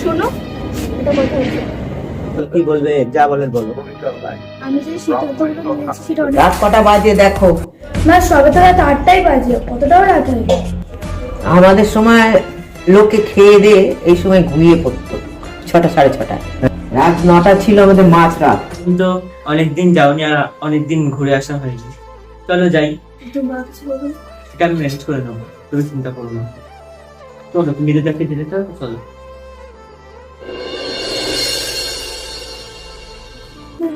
শোনো এটা কথা হচ্ছে। কি বলবে? যা বলার বলো। আমি যে সিদ্ধান্তগুলো নিয়েছি সেটা অনেক রাত কটা বাজে দেখো। মা সবে তো রাত আটটাই বাজে কতটাও রাত হয়ে আমাদের সময় লোকে খেয়ে দিয়ে এই সময় ঘুমিয়ে পড়তো ছটা সাড়ে ছটা রাত নটা ছিল আমাদের মাঝ রাত। কিন্তু অনেকদিন যাওনি আর অনেকদিন ঘুরে আসা হয়নি। চলো যাই। এটা আমি ম্যানেজ করে নেব। তুমি চিন্তা করো না। চলো তুমি দেখে যেতে চাও চলো।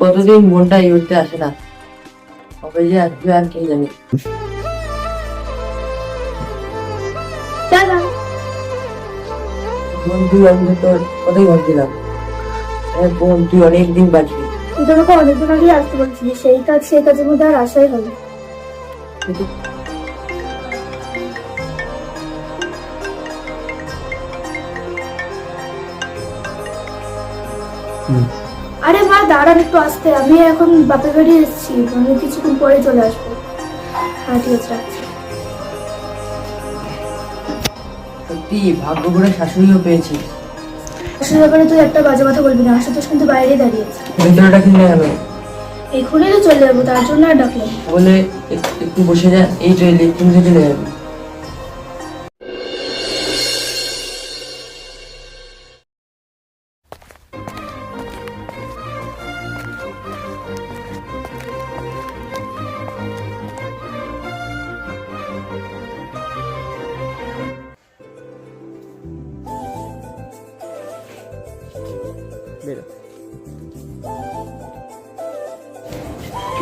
কতদিন মনটা এই উঠতে আসে না? কবে যে আসবে আর কে জানি। দাদা বোন তুই আমি তো তোর কথাই ভাবছিলাম। বোন তুই অনেকদিন বাঁচবি। তুই তো আমাকে অনেকদিন আগেই আসতে বলছিস সেই কাজ সেই কাজের মধ্যে আর আশাই হবে আরে মা দাঁড়ান একটু আসতে। আমি এখন বাপের বাড়ি এসেছি। আমি কিছুক্ষণ পরে চলে আসব। হ্যাঁ ঠিক আছে রাখছি। সত্যি ভাগ্য করে শাশুড়িও পেয়েছিস আসলে ব্যাপারে তুই একটা বাজে কথা বলবি না আশুতোষ কিন্তু বাইরে দাঁড়িয়েছে ভেতরটা কিনলে হবে এখনই তো চলে যাব তার জন্য আর ডাকলাম বলে এক- একটু বসে যা এই এলি তুমি চলে যাবে।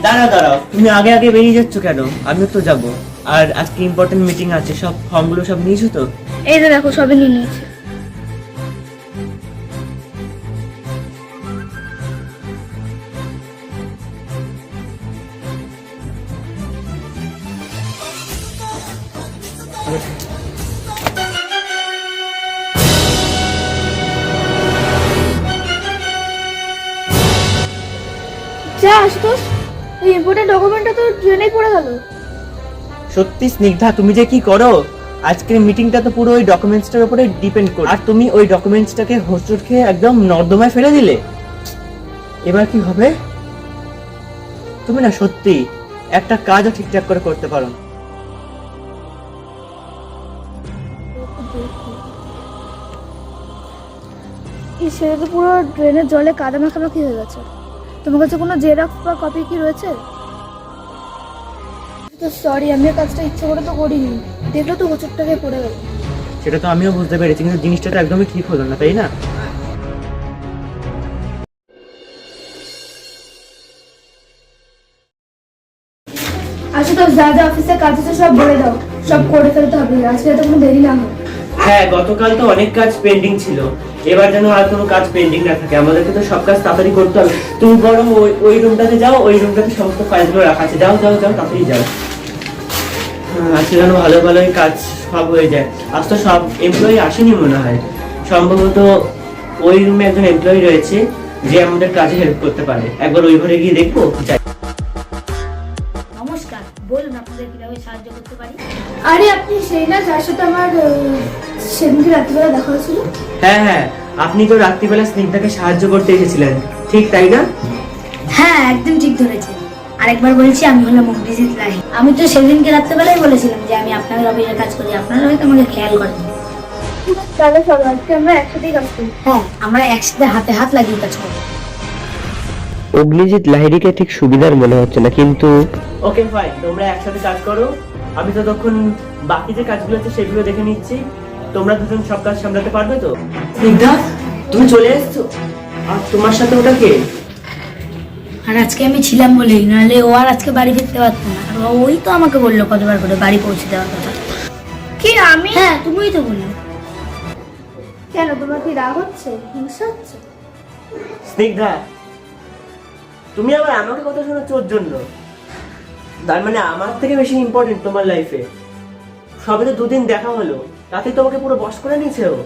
দাঁড়াও দাঁড়াও তুমি আগে আগে বেরিয়ে যাচ্ছ কেন? আমিও তো যাব। আর আজকে ইম্পর্টেন্ট মিটিং আছে সব ফর্মগুলো সব নিয়েছো তো? এই যে দেখো সবই নিয়ে নিয়েছি। যা আশুতোষ এই ইম্পর্টেন্ট ডকুমেন্টটা তো ট্রেনেই পড়ে গেল। সত্যি স্নিগ্ধা তুমি যে কি করো? আজকের মিটিংটা তো পুরো ওই ডকুমেন্টসটার উপরে ডিপেন্ড করে আর তুমি ওই ডকুমেন্টসটাকে খেয়ে একদম নর্দমায় ফেলে দিলে? এবার কি হবে? তুমি না সত্যি একটা কাজও ঠিকঠাক করে করতে পারো। সেটা তো পুরো ড্রেনের জলে কাদা মাখামাখি হয়ে গেছে। তোমার কাছে কোনো জেরক্স বা কপি কি রয়েছে? তো সরি আমি কাজটা ইচ্ছে করে তো করিনি। দেখল তো হোচটটাকে পড়ে গেল। সেটা তো আমিও বুঝতে পেরেছি কিন্তু জিনিসটা তো একদমই ঠিক হলো না তাই না? আচ্ছা তো যা যা অফিসে কাজ আছে সব বলে দাও। সব করে ফেলতে হবে আজকে তো কোনো দেরি না হয়। হ্যাঁ গতকাল তো অনেক কাজ পেন্ডিং ছিল। এবার যেন আর কোনো কাজ পেন্ডিং না থাকে। আমাদেরকে তো সব কাজ তাড়াতাড়ি করতে হবে। তুমি বরং ওই ওই রুমটাতে যাও ওই রুমটাতে সমস্ত ফাইলগুলো রাখা আছে। যাও যাও যাও তাড়াতাড়ি যাও। হ্যাঁ, আজকে যেন ভালো ভালোই কাজ সব হয়ে যায়। আজ তো সব এমপ্লয়ি আসেনি মনে হয়। সম্ভবত ওই রুমে একজন এমপ্লয়ি রয়েছে যে আমাদের কাজে হেল্প করতে পারে। একবার ওই ঘরে গিয়ে দেখব। কীভাবে সাহায্য করতে পারি? আরে আপনি সেই না যার সাথে আমার সেদিনকে রাত্রিবেলা দেখা হয়েছিল? হ্যাঁ হ্যাঁ আপনি তো রাত্রিবেলা স্নিগ্ধাকে সাহায্য করতে এসেছিলেন। ঠিক তাই না? হ্যাঁ একদম ঠিক ধরেছেন। আরেকবার বলছি আমি হলাম অভিজিৎ আমি তো সেদিনকে বলেছিলাম যে আমি আপনাদের কাজ করি আপনারা হয়তো আমাকে খেয়াল করেন। তাহলে চলো আজকে আমরা একসাথেই কাজ করি। হ্যাঁ আমরা একসাথে হাতে হাত লাগিয়ে কাজ করব। অগ্নিজিৎ লাহিড়িকে ঠিক সুবিধার মনে হচ্ছে না কিন্তু ওকে ফাইন তোমরা একসাথে কাজ করো। আমি তো তখন বাকি যে কাজগুলো আছে সেগুলো দেখে নিচ্ছি। তোমরা দুজন সব কাজ সামলাতে পারবে তো? স্নিগ্ধা তুমি চলে এসছো। আর তোমার সাথে ওটা কে? আর আজকে আমি ছিলাম বলেই নাহলে ও আর আজকে বাড়ি ফিরতে পারতো না। আর ওই তো আমাকে বলল কতবার করে বাড়ি পৌঁছে দেওয়ার কথা। কি আমি? হ্যাঁ তুমিই তো বলল। কেন তোমার কি রাগ হচ্ছে? হিংসা হচ্ছে? স্নিগ্ধা তুমি আবার আমাকে কথা শোনাচ্ছ ওর জন্য? তার মানে আমার থেকে বেশি ইম্পর্টেন্ট তোমার লাইফে সবে তো দুদিন দেখা হলো। তাতে তোমাকে পুরো বস করে নিয়েছে ও।